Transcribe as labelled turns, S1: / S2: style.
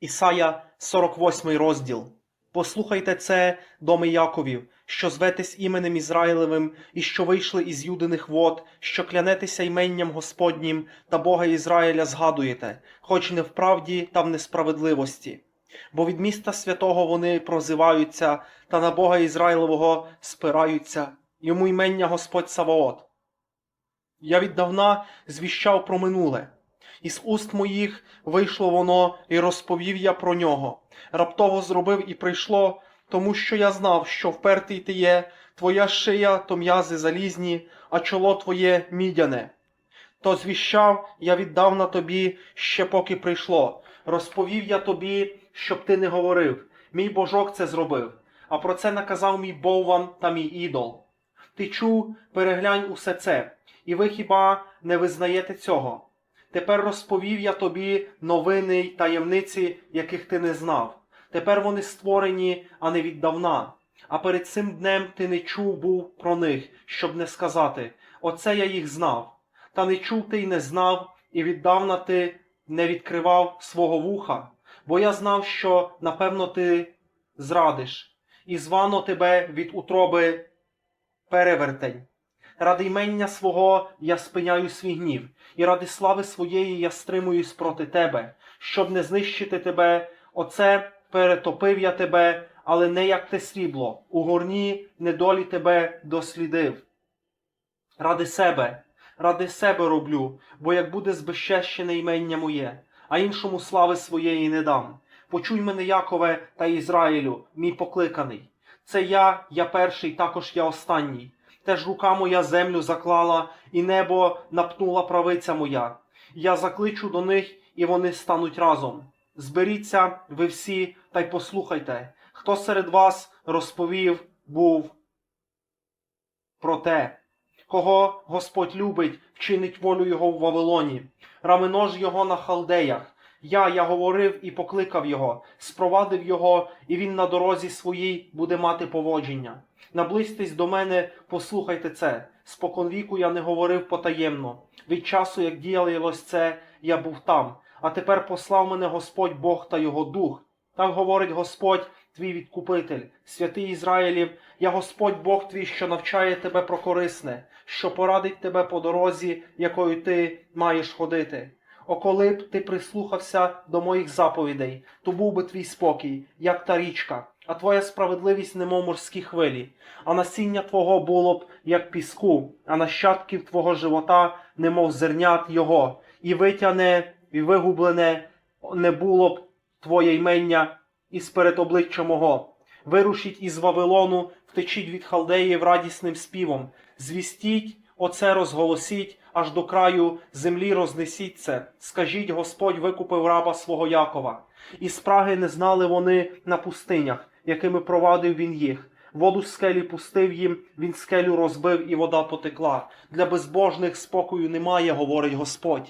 S1: Ісая, 48 розділ. Послухайте це, доми Яковів, що зветесь іменем Ізраїлевим, і що вийшли із юдиних вод, що клянетеся іменням Господнім та Бога Ізраїля згадуєте, хоч не в правді та в несправедливості. Бо від міста святого вони прозиваються, та на Бога Ізраїлевого спираються, йому імення Господь Саваот. Я віддавна звіщав про минуле. Із уст моїх вийшло воно, і розповів я про нього. Раптово зробив і прийшло, тому що я знав, що впертий ти є, твоя шия то м'язи залізні, а чоло твоє мідяне. То звіщав я віддав на тобі ще поки прийшло. Розповів я тобі, щоб ти не говорив. Мій божок це зробив, а про це наказав мій Бовван та мій ідол. Ти чув, переглянь усе це, і ви хіба не визнаєте цього? Тепер розповів я тобі новини й таємниці, яких ти не знав. Тепер вони створені, а не віддавна. А перед цим днем ти не чув був про них, щоб не сказати Оце я їх знав. Та не чув ти й не знав, і віддавна ти не відкривав свого вуха, бо я знав, що напевно ти зрадиш, і звано тебе від утроби перевертень. Ради ймення свого я спиняю свій гнів, і ради слави своєї я стримуюсь проти тебе, щоб не знищити тебе. Оце перетопив я тебе, але не як те срібло. У горні недолі тебе дослідив. Ради себе, ради себе роблю, бо як буде збезчещене ймення моє, а іншому слави своєї не дам. Почуй мене, Якове та Ізраїлю, мій покликаний. Це я, я перший, також я останній. Теж рука моя землю заклала, і небо напнула правиця моя. Я закличу до них, і вони стануть разом. Зберіться ви всі та й послухайте, хто серед вас розповів був про те, кого Господь любить, вчинить волю його в Вавилоні, раменож його на халдеях. Я, я говорив і покликав його, спровадив його, і він на дорозі своїй буде мати поводження. Наблизьтесь до мене, послухайте це. Споконвіку я не говорив потаємно. Від часу, як діялось це, я був там. А тепер послав мене Господь Бог та його дух. Так говорить Господь, твій відкупитель, святий Ізраїлів, я Господь Бог твій, що навчає тебе про корисне, що порадить тебе по дорозі, якою ти маєш ходити. О, коли б ти прислухався до моїх заповідей, то був би твій спокій, як та річка, а твоя справедливість, немов морські хвилі, а насіння твого було б, як піску, а нащадків твого живота, немов зернят його, і витяне, і вигублене не було б твоє ймення із перед обличчя мого. Вирушіть із Вавилону, втечіть від халдеїв радісним співом, звістіть, оце розголосіть, аж до краю землі рознесіть це. Скажіть, Господь викупив раба свого Якова. І спраги не знали вони на пустинях, якими провадив він їх. Воду скелі пустив їм, він скелю розбив, і вода потекла. Для безбожних спокою немає, говорить Господь.